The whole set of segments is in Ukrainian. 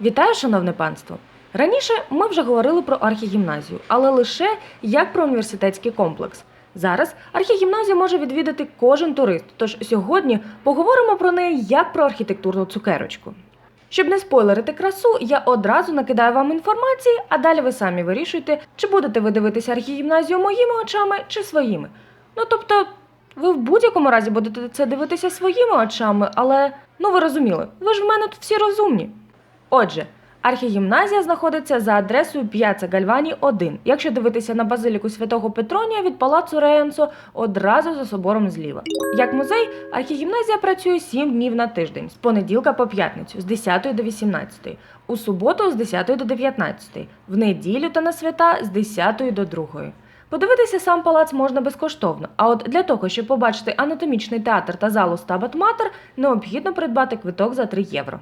Вітаю, шановне панство! Раніше ми вже говорили про архігімназію, але лише як про університетський комплекс. Зараз архігімназію може відвідати кожен турист. Тож сьогодні поговоримо про неї як про архітектурну цукерочку. Щоб не спойлерити красу, я одразу накидаю вам інформації, а далі ви самі вирішуєте, чи будете ви дивитися архігімназію моїми очами чи своїми. Ну тобто, ви в будь-якому разі будете це дивитися своїми очами, але ну ви розуміли, ви ж в мене тут всі розумні. Отже, архігімназія знаходиться за адресою П'яца Гальвані 1. Якщо дивитися на базиліку святого Петронія від палацу Реенцо одразу за собором зліва. Як музей, архігімназія працює 7 днів на тиждень з понеділка по п'ятницю з 10 до 18, у суботу з 10 до 19, в неділю та на свята з 10 до 2. Подивитися сам палац можна безкоштовно, а от для того, щоб побачити анатомічний театр та залу Стабат Матер, необхідно придбати квиток за 3 євро.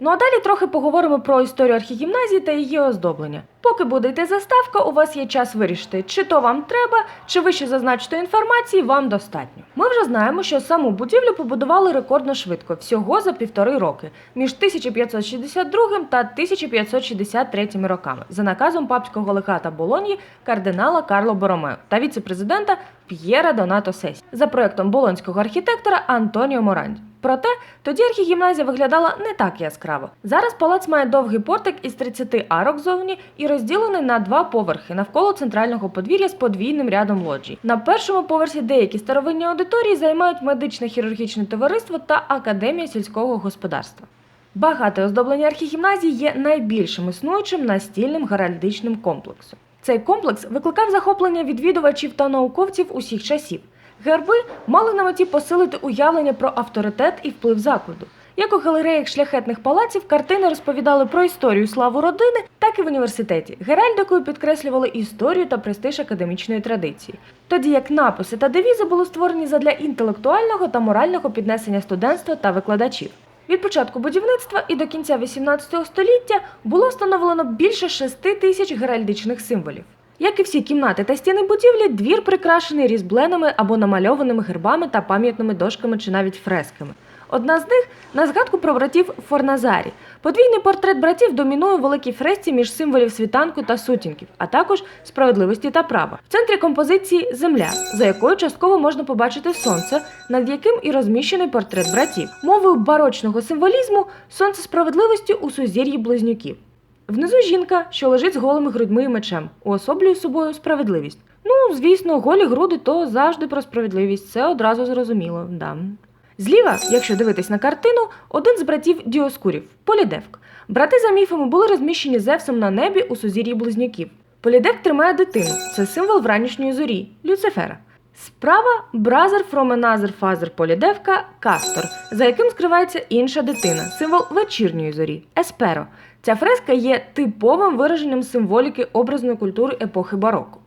Ну а далі трохи поговоримо про історію архігімназії та її оздоблення. Поки буде йти заставка, у вас є час вирішити, чи то вам треба, чи вище зазначеної інформації вам достатньо. Ми вже знаємо, що саму будівлю побудували рекордно швидко, всього за півтори роки, між 1562 та 1563 роками, за наказом папського легата Болоньї кардинала Карло Боромео та віце-президента П'єра Донато Сесі за проектом болонського архітектора Антоніо Моранді. Проте тоді архігімназія виглядала не так яскраво. Зараз палац має довгий портик із 30 арок зовні і розділений на два поверхи навколо центрального подвір'я з подвійним рядом лоджій. На першому поверсі деякі старовинні аудиторії займають медичне хірургічне товариство та академія сільського господарства. Багате оздоблення архігімназії є найбільшим існуючим настільним геральдичним комплексом. Цей комплекс викликав захоплення відвідувачів та науковців усіх часів. Герби мали на меті посилити уявлення про авторитет і вплив закладу. Як у галереях шляхетних палаців, картини розповідали про історію славу родини, так і в університеті. Геральдикою підкреслювали історію та престиж академічної традиції. Тоді як написи та девізи були створені задля інтелектуального та морального піднесення студентства та викладачів. Від початку будівництва і до кінця 18 століття було встановлено більше 6 тисяч геральдичних символів. Як і всі кімнати та стіни будівлі, двір прикрашений різьбленими або намальованими гербами та пам'ятними дошками чи навіть фресками. Одна з них на згадку про братів Форназарі. Подвійний портрет братів домінує у великій фресці між символів світанку та сутінків, а також справедливості та права. В центрі композиції земля, за якою частково можна побачити сонце, над яким і розміщений портрет братів. Мовою барочного символізму сонце справедливості у сузір'ї близнюків. Внизу жінка, що лежить з голими грудьми і мечем, уособлює собою справедливість. Ну, звісно, голі груди то завжди про справедливість, це одразу зрозуміло. Да. Зліва, якщо дивитись на картину, один з братів Діоскурів Полідевк. Брати за міфами були розміщені Зевсом на небі у сузір'ї близнюків. Полідевк тримає дитину. Це символ вранішньої зорі Люцифера. Справа бразер another father Полідевка Кастор, за яким скривається інша дитина, символ вечірньої зорі Есперо. Ця фреска є типовим вираженням символіки образної культури епохи бароко.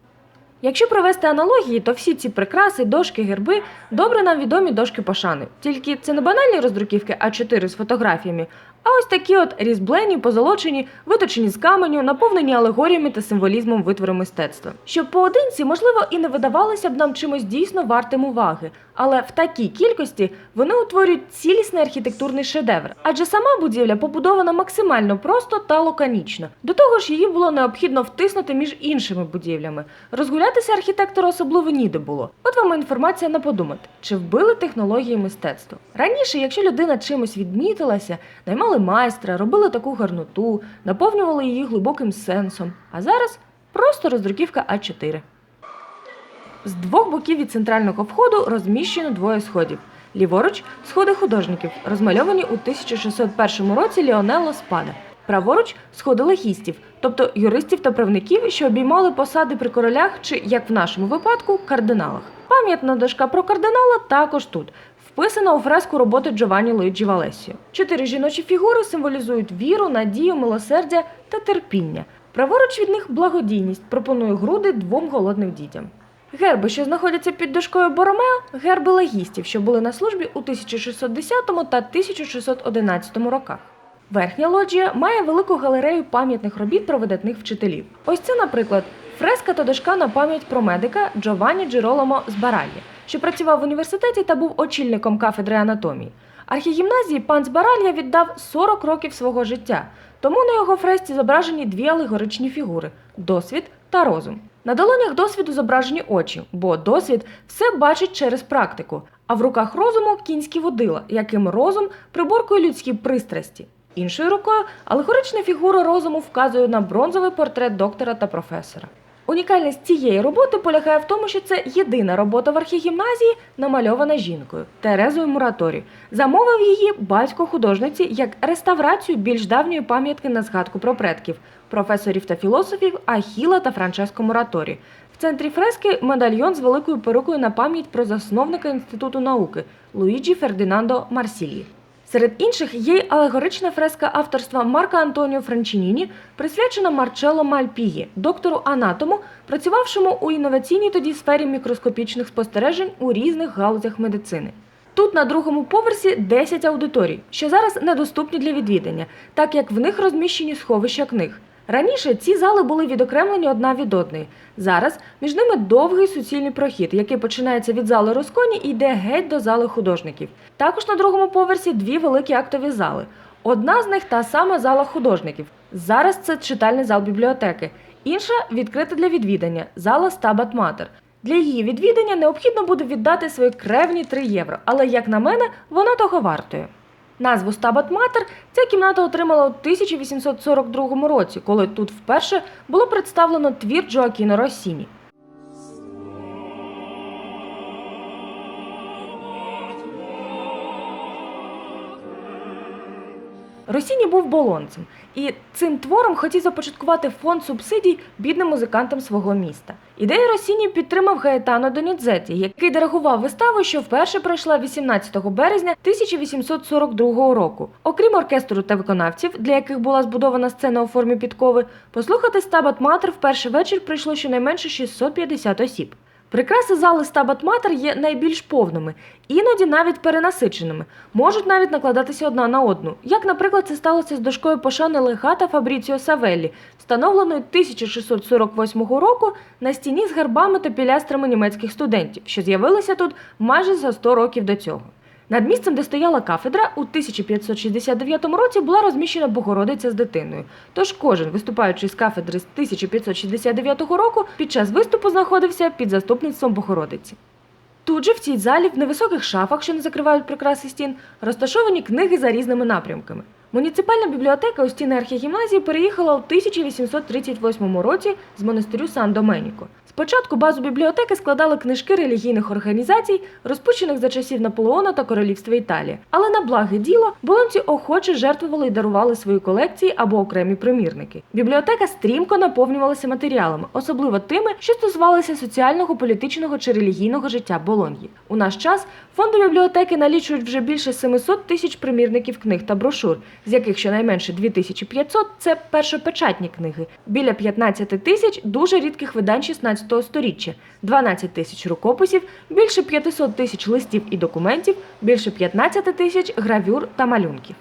Якщо провести аналогії, то всі ці прикраси, дошки, герби добре нам відомі дошки пошани. Тільки це не банальні роздруківки А4 з фотографіями, а ось такі от різблені, позолочені, виточені з каменю, наповнені алегоріями та символізмом витвори мистецтва. Що поодинці, можливо, і не видавалося б нам чимось дійсно вартим уваги, але в такій кількості вони утворюють цілісний архітектурний шедевр, адже сама будівля побудована максимально просто та лаконічно. До того ж, її було необхідно втиснути між іншими будівлями. Розгулятися архітектора особливо ніде було. От вам інформація на подумати, чи вбили технології мистецтва. Раніше, якщо людина чимось відмітилася, наймали майстра, робили таку гарноту, наповнювали її глибоким сенсом. А зараз просто роздруківка А4. З двох боків від центрального входу розміщено двоє сходів. Ліворуч сходи художників, розмальовані у 1601 році Ліонелло Спада. Праворуч сходи легістів, тобто юристів та правників, що обіймали посади при королях чи, як в нашому випадку, кардиналах. Пам'ятна дошка про кардинала також тут, вписана у фреску роботи Джованні Луїджі Валесіо. Чотири жіночі фігури символізують віру, надію, милосердя та терпіння. Праворуч від них благодійність пропонує груди двом голодним дітям. Герби, що знаходяться під дошкою Боромео, герби легістів, що були на службі у 1610 та 1611 роках. Верхня лоджія має велику галерею пам'ятних робіт про видатних вчителів. Ось це, наприклад, фреска та дошка на пам'ять про медика Джованні Джероломо з Баральї, що працював в університеті та був очільником кафедри анатомії. Архігімназії пан Збаралья віддав 40 років свого життя, тому на його фресці зображені дві алегоричні фігури досвід та розум. На долонях досвіду зображені очі, бо досвід все бачить через практику, а в руках розуму кінські водила, яким розум приборкує людські пристрасті. Іншою рукою алегорична фігура розуму вказує на бронзовий портрет доктора та професора. Унікальність цієї роботи полягає в тому, що це єдина робота в архігімназії, намальована жінкою Терезою Мураторі. Замовив її батько художниці як реставрацію більш давньої пам'ятки на згадку про предків професорів та філософів Ахіла та Франческо Мураторі. В центрі фрески медальйон з великою перукою на пам'ять про засновника інституту науки Луїджі Фердинандо Марсілі. Серед інших є й алегорична фреска авторства Марка Антоніо Франчиніні, присвячена Марчелло Мальпігі, доктору анатому, працювавшому у інноваційній тоді сфері мікроскопічних спостережень у різних галузях медицини. Тут на другому поверсі 10 аудиторій, що зараз недоступні для відвідання, так як в них розміщені сховища книг. Раніше ці зали були відокремлені одна від одної. Зараз між ними довгий суцільний прохід, який починається від зали Росконі і йде геть до зали художників. Також на другому поверсі дві великі актові зали. Одна з них та сама зала художників. Зараз це читальний зал бібліотеки. Інша відкрита для відвідання зала Стабат Матер. Для її відвідання необхідно буде віддати свої кревні 3 євро, але, як на мене, вона того вартує. Назву Стабат Матер ця кімната отримала у 1842 році, коли тут вперше було представлено твір Джоакіно Россіні. Росіні був болонцем, і цим твором хотів започаткувати фонд субсидій бідним музикантам свого міста. Ідею Росіні підтримав Гаетано Донідзеті, який диригував виставу, що вперше пройшла 18 березня 1842 року. Окрім оркестру та виконавців, для яких була збудована сцена у формі підкови, послухати Стабат Матер в перший вечір прийшло щонайменше 650 осіб. Прикраси зали стабатматер є найбільш повними, іноді навіть перенасиченими, можуть навіть накладатися одна на одну. Як, наприклад, це сталося з дошкою пошани легата Фабріціо Савеллі, встановленою 1648 року на стіні з гербами та пілястрами німецьких студентів, що з'явилися тут майже за 100 років до цього. Над місцем, де стояла кафедра, у 1569 році була розміщена Богородиця з дитиною. Тож кожен, виступаючи з кафедри з 1569 року, під час виступу знаходився під заступництвом Богородиці. Тут же в цій залі, в невисоких шафах, що не закривають прикраси стін, розташовані книги за різними напрямками. Муніципальна бібліотека у стіни архігімназії переїхала у 1838 році з монастирю Сан Доменіко. Спочатку базу бібліотеки складали книжки релігійних організацій, розпущених за часів Наполеона та Королівства Італії. Але на благе діло болонці охоче жертвували і дарували свої колекції або окремі примірники. Бібліотека стрімко наповнювалася матеріалами, особливо тими, що стосувалися соціального, політичного чи релігійного життя Болоньї. У наш час фонди бібліотеки налічують вже більше 700 тисяч примірників книг та брошур, з яких щонайменше 2500 – це першопечатні книги, біля 15 тисяч дуже рідких видань 16 сторіччя, 12 тисяч рукописів, більше 500 тисяч листів і документів, більше 15 тисяч гравюр та малюнків.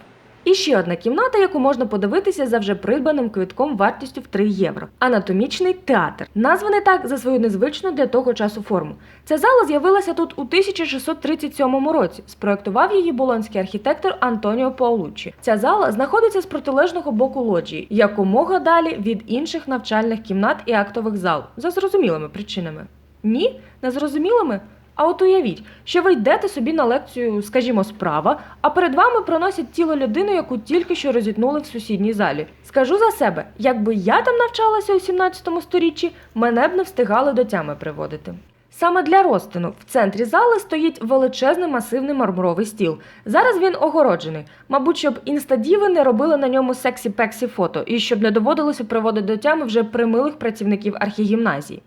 І ще одна кімната, яку можна подивитися за вже придбаним квитком вартістю в 3 євро. Анатомічний театр, названий так за свою незвичну для того часу форму. Ця зала з'явилася тут у 1637 році. Спроектував її болонський архітектор Антоніо Паулуччі. Ця зала знаходиться з протилежного боку лоджії, якомога далі від інших навчальних кімнат і актових зал, за зрозумілими причинами. Ні, незрозумілими. А от уявіть, що ви йдете собі на лекцію, скажімо, справа, а перед вами проносять тіло людини, яку тільки що розітнули в сусідній залі. Скажу за себе, якби я там навчалася у 17 сторіччі, мене б не встигали до тями приводити. Саме для розтину в центрі зали стоїть величезний масивний мармуровий стіл. Зараз він огороджений. Мабуть, щоб інстадіви не робили на ньому сексі-пексі фото і щоб не доводилося приводити до тями вже примилих працівників архігімназії.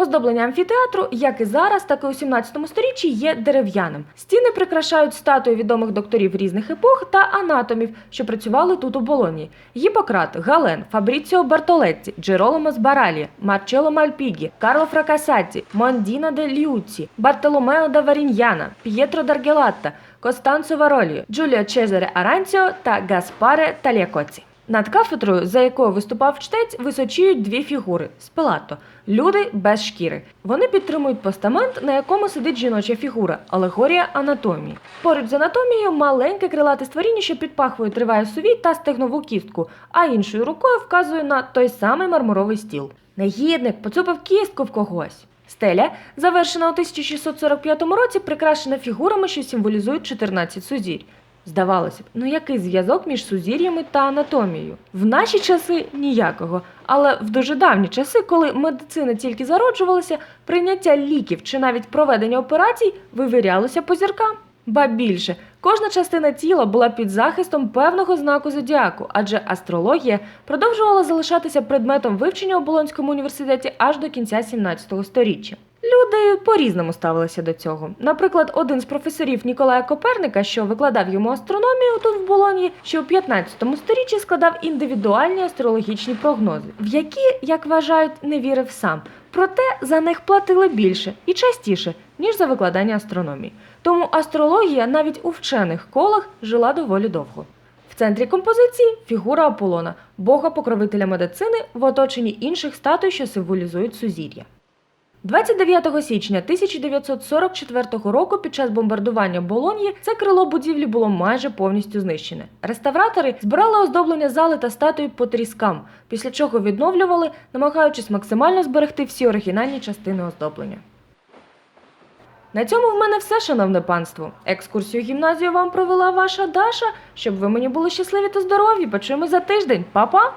Оздоблення амфітеатру, як і зараз, так і у 17 сторіччі, є дерев'яним. Стіни прикрашають статуї відомих докторів різних епох та анатомів, що працювали тут у Болоні: Гіппократ, Гален, Фабріціо Бартолетті, Джероломо Збаралі, Марчело Мальпігі, Карло Фракасаті, Мондіна де Ліуці, Бартоломео да Варіньяна, П'єтро Даргелатта, Костанцо Вароліо, Джуліо Чезаре Аранціо та Гаспаре Талякоці. Над кафедрою, за якою виступав чтець, височіють дві фігури спелато люди без шкіри. Вони підтримують постамент, на якому сидить жіноча фігура, алегорія анатомії. Поруч з анатомією маленьке крилате створіння, що підпахує триває сувій та стегнову кістку, а іншою рукою вказує на той самий мармуровий стіл. Негідник поцупив кістку в когось. Стеля, завершена у 1645 році, прикрашена фігурами, що символізують 14 сузір'я. Здавалося б, ну який зв'язок між сузір'ями та анатомією? В наші часи ніякого. Але в дуже давні часи, коли медицина тільки зароджувалася, прийняття ліків чи навіть проведення операцій вивірялося по зіркам. Ба більше, кожна частина тіла була під захистом певного знаку зодіаку, адже астрологія продовжувала залишатися предметом вивчення у Болонському університеті аж до кінця 17 століття. Люди по-різному ставилися до цього. Наприклад, один з професорів Ніколая Коперника, що викладав йому астрономію тут в Болоні, ще у 15 сторіччі складав індивідуальні астрологічні прогнози, в які, як вважають, не вірив сам. Проте за них платили більше і частіше, ніж за викладання астрономії. Тому астрологія навіть у вчених колах жила доволі довго. В центрі композиції фігура Аполлона, бога покровителя медицини в оточенні інших статуй, що символізують сузір'я. 29 січня 1944 року під час бомбардування Болоньї це крило будівлі було майже повністю знищене. Реставратори збирали оздоблення зали та статуї по тріскам, після чого відновлювали, намагаючись максимально зберегти всі оригінальні частини оздоблення. На цьому в мене все, шановне панство. Екскурсію гімназію вам провела ваша Даша, щоб ви мені були щасливі та здорові. Почуємо за тиждень. Па-па!